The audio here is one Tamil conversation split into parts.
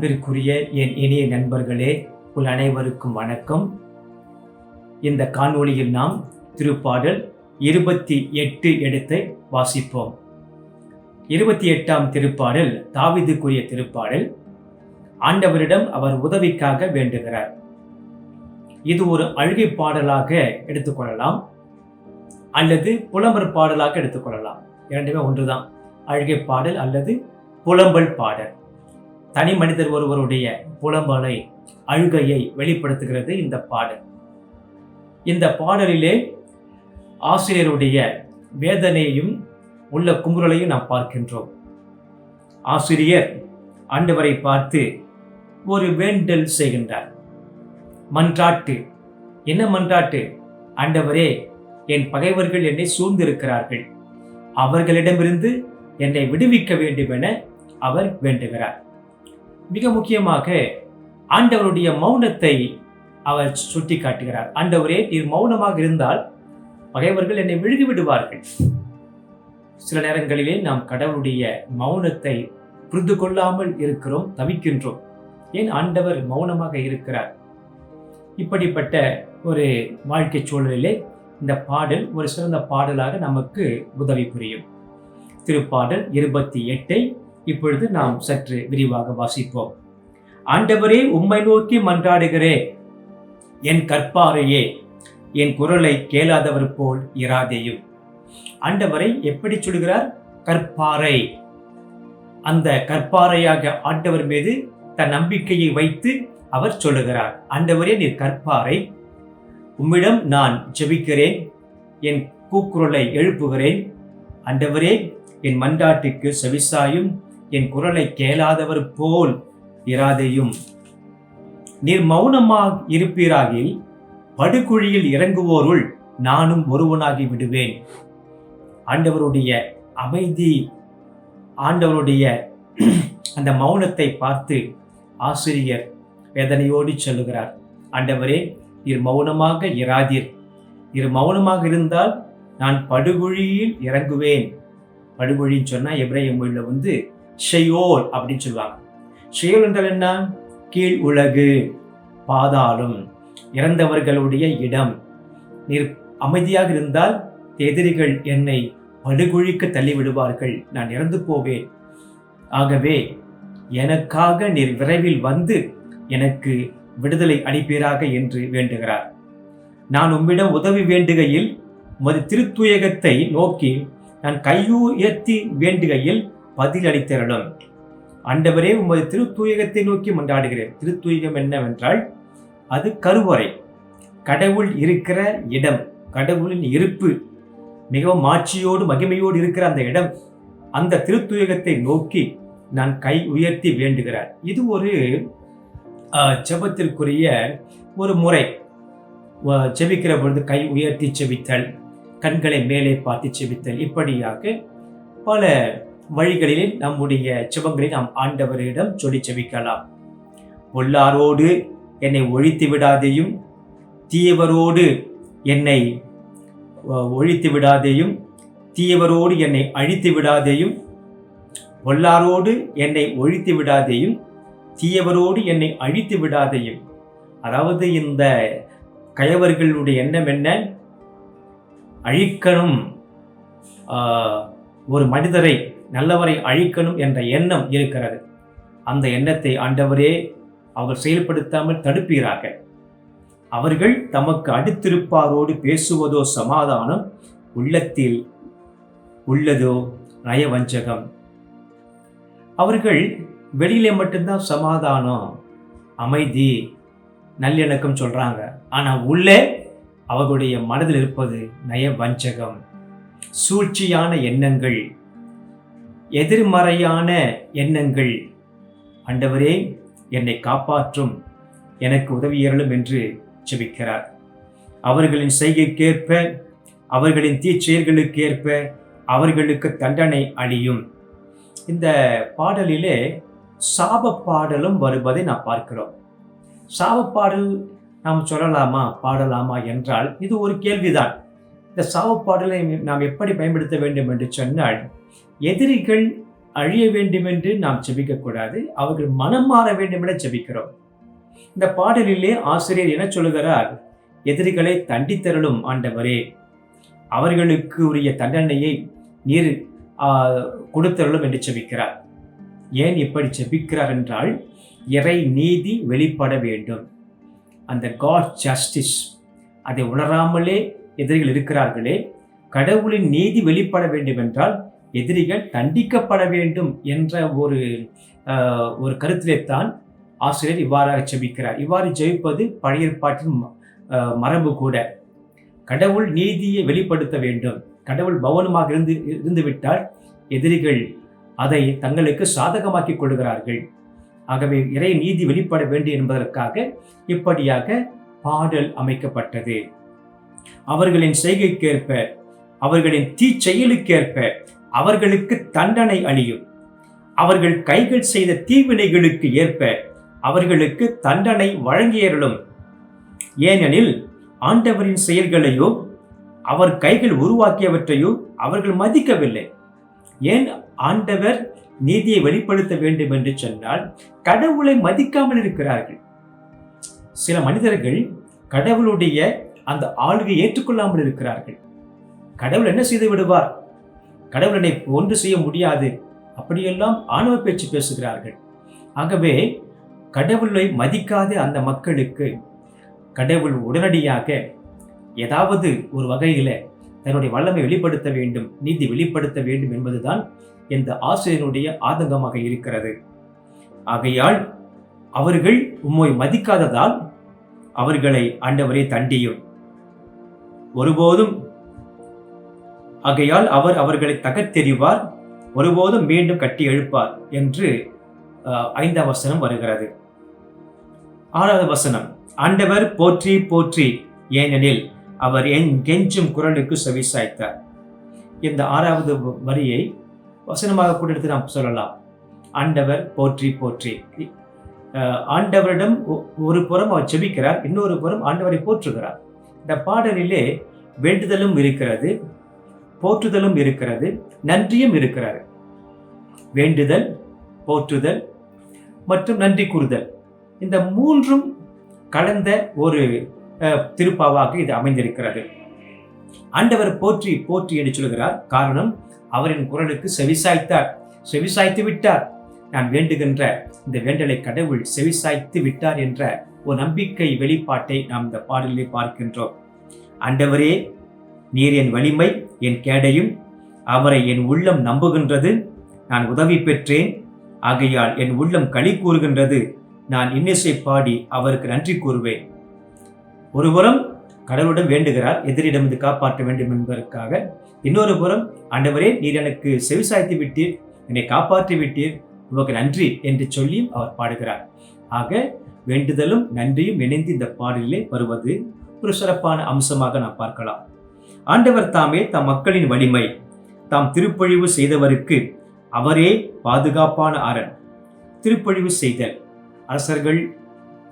அன்பிற்குரிய என் இனிய நண்பர்களே உள் அனைவருக்கும் வணக்கம். இந்த காணொளியில் நாம் திருப்பாடல் இருபத்தி எட்டு இடத்தை வாசிப்போம். இருபத்தி எட்டாம் திருப்பாடல் தாவிதுக்குரிய திருப்பாடல். ஆண்டவரிடம் அவர் உதவிக்காக வேண்டுகிறார். இது ஒரு அழுகை பாடலாக எடுத்துக்கொள்ளலாம் அல்லது புலம்பர் பாடலாக எடுத்துக்கொள்ளலாம் இரண்டுமே ஒன்றுதான். அழுகை பாடல் அல்லது புலம்பல் பாடல். தனி மனிதர் ஒருவருடைய புலம்பலை அழுகையை வெளிப்படுத்துகிறது இந்த பாடல். இந்த பாடலிலே ஆசிரியருடைய வேதனையையும் உள்ள குமுறலையும் நாம் பார்க்கின்றோம். ஆசிரியர் ஆண்டவரை பார்த்து ஒரு வேண்டல் செய்கின்றார். மன்றாட்டு என்ன மன்றாட்டு? ஆண்டவரே என் பகைவர்கள் என்னை சூழ்ந்திருக்கிறார்கள். அவர்களிடமிருந்து என்னை விடுவிக்க வேண்டும் என அவர் வேண்டுகிறார். மிக முக்கியமாக ஆண்டவருடைய மௌனத்தை அவர் சுட்டி காட்டுகிறார் ஆண்டவரே நீர் மௌனமாக இருந்தால் பகைவர்கள் என்னை விழுகி விடுவார்கள். சில நேரங்களிலே நாம் கடவுளுடைய மௌனத்தை புரிந்து கொள்ளாமல் இருக்கிறோம் தவிக்கின்றோம். ஏன் ஆண்டவர் மௌனமாக இருக்கிறார்? இப்படிப்பட்ட ஒரு வாழ்க்கை சூழலிலே இந்த பாடல் ஒரு சிறந்த பாடலாக நமக்கு உதவி புரியும். திருப்பாடல் இருபத்தி எட்டை இப்பொழுது நாம் சற்று விரிவாக வாசிப்போம். ஆண்டவரே உம்மை நோக்கி மன்றாடுகிறேன் என் கற்பாரையே என் குரலை கேளாதவர் போல் இராதேயும். ஆண்டவரை எப்படி சொல்கிறார்? கற்பாறை. அந்த கற்பாறையாக ஆண்டவர் மீது தன் நம்பிக்கையை வைத்து அவர் சொல்லுகிறார். ஆண்டவரே நீர் கற்பாறை. உம்மிடம் நான் ஜெபிக்கிறேன். என் கூக்குரலை எழுப்புகிறேன். ஆண்டவரே என் மண்டாட்டுக்கு செவிசாயும் என் குரலை கேளாதவர் போல் இராதையும். நீர் மௌனமாக இருப்பீராகில் படுகுழியில் இறங்குவோருள் நானும் ஒருவனாகி விடுவேன். ஆண்டவருடைய அமைதி ஆண்டவருடைய அந்த மௌனத்தை பார்த்து ஆசிரியர் வேதனையோடு சொல்லுகிறார் ஆண்டவரே இர் மௌனமாக இராதீர். இரு மௌனமாக இருந்தால் நான் படுகுழியில் இறங்குவேன். படுகுழின்னு சொன்னால் எப்ரேய மொழியில் வந்து ஷெயோல் அப்படின்னு சொல்லுவாங்க. ஷெயோல் என்றால் என்ன? கீழ் உலகு பாதாளம் இறந்தவர்களுடைய இடம். நீர் அமைதியாக இருந்தால் எதிரிகள் என்னை படுகுழிக்கு தள்ளிவிடுவார்கள். நான் இறந்து போவேன். ஆகவே எனக்காக நீர் விரைவில் வந்து எனக்கு விடுதலை அளிப்பீராக என்று வேண்டுகிறார். நான் உம்மிடம் உதவி வேண்டுகையில் உமது திருத்துயகத்தை நோக்கி நான் கையுயர்த்தி வேண்டுகையில் பதில் அளித்தரலும் ஆண்டவரே உமது திருத்தூயகத்தை நோக்கி மன்றாடுகிறேன். திருத்தூயகம் என்னவென்றால் அது கருவறை. கடவுள் இருக்கிற இடம் கடவுளின் இருப்பு மிகவும் மாட்சியோடு மகிமையோடு இருக்கிற அந்த இடம் அந்த திருத்துயகத்தை நோக்கி நான் கை உயர்த்தி வேண்டுகிறார். இது ஒரு செபத்திற்குரிய ஒரு முறை. செபிக்கிற பொழுது கை உயர்த்தி செபித்தல் கண்களை மேலே பார்த்து செபித்தல் இப்படியாக பல வழிகளிலே நம்முடைய சுபங்களை நாம் ஆண்டவரிடம் சொல்லி செவிக்கலாம் பொல்லாரோடு என்னை ஒழித்து விடாதேயும் தீயவரோடு என்னை ஒழித்து விடாதேயும் தீயவரோடு என்னை அழித்து விடாதேயும் பொல்லாரோடு என்னை ஒழித்து விடாதேயும் தீயவரோடு என்னை அழித்து விடாதேயும். அதாவது இந்த கயவர்களுடைய எண்ணம் என்ன? அழிக்கணும். ஒரு மனிதரை நல்லவரை அழிக்கணும் என்ற எண்ணம் இருக்கிறது. அந்த எண்ணத்தை ஆண்டவரே அவர் செயல்படுத்தாமல் தடுப்பீராக. அவர்கள் தமக்கு அடுத்திருப்பாரோடு பேசுவதோ சமாதானம் உள்ளத்தில் உள்ளதோ நயவஞ்சகம். அவர்கள் வெளியிலே மட்டும்தான் சமாதானம் அமைதி நல்லிணக்கம் சொல்றாங்க. ஆனா உள்ளே அவர்களுடைய மனதில் இருப்பது நயவஞ்சகம். சூழ்ச்சியான எண்ணங்கள். எதிர்மறையான எண்ணங்கள். ஆண்டவரே என்னை காப்பாற்றும். எனக்கு உதவியறலும் என்று செபிக்கிறார் அவர்களின் செய்கைக்கேற்ப அவர்களின் தீச்செயல்களுக்கேற்ப அவர்களுக்கு தண்டனை அழியும் இந்த பாடலிலே சாப பாடலும் வருவதை நாம் பார்க்கிறோம். சாப பாடல் நாம் சொல்லலாமா பாடலாமா என்றால் இது ஒரு கேள்விதான். இந்த சாப பாடலை நாம் எப்படி பயன்படுத்த வேண்டும் என்று சொன்னால் எதிரிகள் அழிய வேண்டும் என்று நாம் ஜபிக்கக்கூடாது அவர்கள் மனம் மாற வேண்டும் என செபிக்கிறோம். இந்த பாடலிலே ஆசிரியர் என்ன சொல்லுகிறார்? எதிரிகளை தண்டித்தருளும் ஆண்டவரே அவர்களுக்கு உரிய தண்டனையை நீர் கொடுத்தருளும் என்று செபிக்கிறார். ஏன் இப்படி செபிக்கிறார் என்றால் இறை நீதி வெளிப்பட வேண்டும். அந்த காட் ஜஸ்டிஸ் அதை உணராமலே எதிரிகள் இருக்கிறார்களே கடவுளின் நீதி வெளிப்பட வேண்டும் என்றால் எதிரிகள் தண்டிக்கப்பட வேண்டும் என்ற ஒரு ஒரு கருத்திலேத்தான் ஆசிரியர் இவ்வாறாக செபிக்கிறார். இவ்வாறு ஜெயிப்பது பழைய ஏற்பாட்டின் மரபு கூட. கடவுள் நீதியை வெளிப்படுத்த வேண்டும். கடவுள் பவனமாக இருந்து இருந்துவிட்டால் எதிரிகள் அதை தங்களுக்கு சாதகமாக்கிக் கொள்கிறார்கள். ஆகவே இறை நீதி வெளிப்பட வேண்டும் என்பதற்காக இப்படியாக பாடல் அமைக்கப்பட்டது. அவர்களின் செய்கைக்கேற்ப அவர்களின் தீச்செயலுக்கேற்ப அவர்களுக்கு தண்டனை அணியும் அவர்கள் கைகள் செய்த தீவினைகளுக்கு ஏற்ப அவர்களுக்கு தண்டனை வழங்கியருளும். ஏனெனில் ஆண்டவரின் செயல்களையோ அவர் கைகள் உருவாக்கியவற்றையோ அவர்கள் மதிக்கவில்லை. ஏன் ஆண்டவர் நீதியை வெளிப்படுத்த வேண்டும் என்று சொன்னால் கடவுளை மதிக்காமல் இருக்கிறார்கள். சில மனிதர்கள் கடவுளுடைய அந்த ஆளுகை ஏற்றுக்கொள்ளாமல் இருக்கிறார்கள். கடவுள் என்ன செய்து விடுவார்? கடவுளனை ஒன்று செய்ய முடியாது. அப்படியெல்லாம் ஆணவ பேச்சு பேசுகிறார்கள். ஆகவே கடவுளை மதிக்காத அந்த மக்களுக்கு கடவுள் உடனடியாக ஏதாவது ஒரு வகையில் தன்னுடைய வல்லமை வெளிப்படுத்த வேண்டும் நீதி வெளிப்படுத்த வேண்டும் என்பதுதான் இந்த ஆசிரியனுடைய ஆதங்கமாக இருக்கிறது. ஆகையால் அவர்கள் உம்மை மதிக்காததால் அவர்களை ஆண்டவரே தண்டியும். ஒருபோதும் ஆகையால் அவர் அவர்களை தகர்த்தெறிவார் ஒருபோதும் மீண்டும் கட்டி எழுப்பார் என்று ஐந்தாம் வசனம் வருகிறது. ஆறாவது வசனம் ஆண்டவர் போற்றி போற்றி ஏனெனில் அவர் என் கெஞ்சும் குரலுக்கு செவிசாய்த்தார். இந்த ஆறாவது வரியை வசனமாக கூட எடுத்து நாம் சொல்லலாம். ஆண்டவர் போற்றி போற்றி. ஆண்டவரிடம் ஒரு புறம் அவர் செபிக்கிறார் இன்னொரு புறம் ஆண்டவரை போற்றுகிறார். இந்த பாடலிலே வேண்டுதலும் இருக்கிறது போற்றுதலும் இருக்கிறது நன்றியும் இருக்கிறார் வேண்டுதல் போற்றுதல் மற்றும் நன்றி கூறுதல். இந்த மூன்றும் கலந்த ஒரு திருப்பாவாக இது அமைந்திருக்கிறது. ஆண்டவர் போற்றி போற்றி என்று சொல்கிறார். காரணம் அவரின் குரலுக்கு செவிசாய்த்தார். செவிசாய்த்து விட்டார். நான் வேண்டுகின்ற இந்த வேண்டலை கடவுள் செவிசாய்த்து விட்டார் என்ற ஒரு நம்பிக்கை வெளிப்பாட்டை நாம் இந்த பாடலில் பார்க்கின்றோம். ஆண்டவரே நீர் என் வலிமை என் கேடையும் அவரை என் உள்ளம் நம்புகின்றது. நான் உதவி பெற்றேன். ஆகையால் என் உள்ளம் களி கூறுகின்றது. நான் இன்னிசை பாடி அவருக்கு நன்றி கூறுவேன். ஒருபுறம் கடவுளிடம் வேண்டுகிறார் எதிரிடமிருந்து காப்பாற்ற வேண்டும் என்பதற்காக. இன்னொரு புறம் ஆண்டவரே நீர் எனக்கு செவிசாய்த்து விட்டீர் என்னை காப்பாற்றி விட்டீர் உமக்கு நன்றி என்று சொல்லியும் அவர் பாடுகிறார். ஆக வேண்டுதலும் நன்றியும் இணைந்து இந்த பாடலிலே வருவது ஒரு சிறப்பான அம்சமாக நாம் பார்க்கலாம். ஆண்டவர் தாமே தம் மக்களின் வலிமை. தாம் திருப்பொழிவு செய்தவருக்கு அவரே பாதுகாப்பான அரண் திருப்பொழிவு செய்தல். அரசர்கள்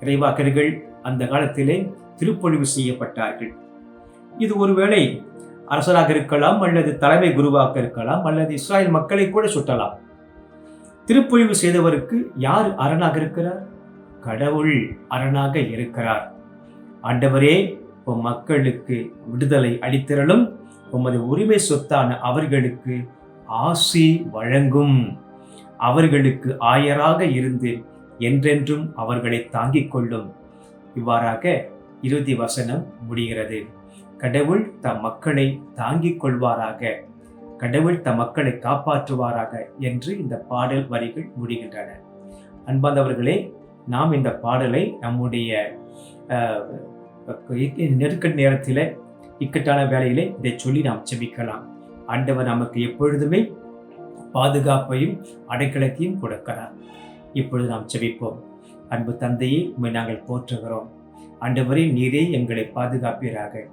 இறைவாக்கர்கள் அந்த காலத்திலே திருப்பொழிவு செய்யப்பட்டார்கள். இது ஒருவேளை அரசராக இருக்கலாம் அல்லது தலைமை குருவாக இருக்கலாம் அல்லது இஸ்ராயல் மக்களை கூட சுட்டலாம். திருப்பொழிவு செய்தவருக்கு யார் அரணாக இருக்கிறார்? கடவுள் அரணாக இருக்கிறார். ஆண்டவரே உம் மக்களுக்கு விடுதலை அளித்திரளும் உமது உரிமை சொத்தான அவர்களுக்கு ஆசி வழங்கும். அவர்களுக்கு ஆயராக இருந்து என்றென்றும் அவர்களை தாங்கிக் கொள்ளும். இவ்வாறாக இறுதி வசனம் முடிகிறது. கடவுள் தம் மக்களை தாங்கிக் கொள்வாராக. கடவுள் தம் மக்களை காப்பாற்றுவாராக என்று இந்த பாடல் வரிகள் முடிகின்றன. அன்பாந்தவர்களே நாம் இந்த பாடலை நம்முடைய நெருக்கடி நேரத்தில் இக்கட்டான வேலையிலே இதை சொல்லி நாம் செபிக்கலாம் ஆண்டவர் நமக்கு எப்பொழுதுமே பாதுகாப்பையும் அடைக்கலத்தையும் கொடுக்கிறார். இப்பொழுது நாம் செபிப்போம் அன்பு தந்தையை உண்மை நாங்கள் போற்றுகிறோம். ஆண்டவரே நீரே எங்களை பாதுகாப்பீராக.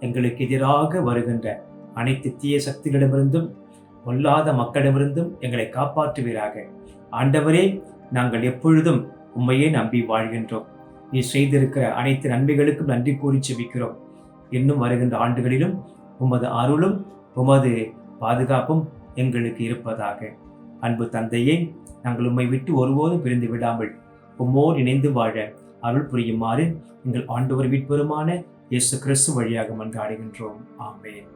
எங்களுக்கு எதிராக வருகின்ற அனைத்து தீய சக்திகளிடமிருந்தும் கொல்லாத மக்களிடமிருந்தும் எங்களை காப்பாற்றுவீராக. ஆண்டவரே நாங்கள் எப்பொழுதும் உண்மையே நம்பி வாழ்கின்றோம். நீ செய்திருக்கிற அனைத்து நன்மைகளுக்கும் நன்றி கூறி செபிக்கிறோம். இன்னும் வருகின்ற ஆண்டுகளிலும் உமது அருளும் உமது பாதுகாப்பும் எங்களுக்கு இருப்பதாக. அன்பு தந்தையே நாங்கள் உம்மை விட்டு ஒருபோதும் பிரிந்து விடாமல் உம்மோர் இணைந்து வாழ அருள் புரியுமாறு எங்கள் ஆண்டவர் மீட்பெருமான இயேசு கிறிஸ்து வழியாக மன்றாடுகின்றோம். ஆமேன்.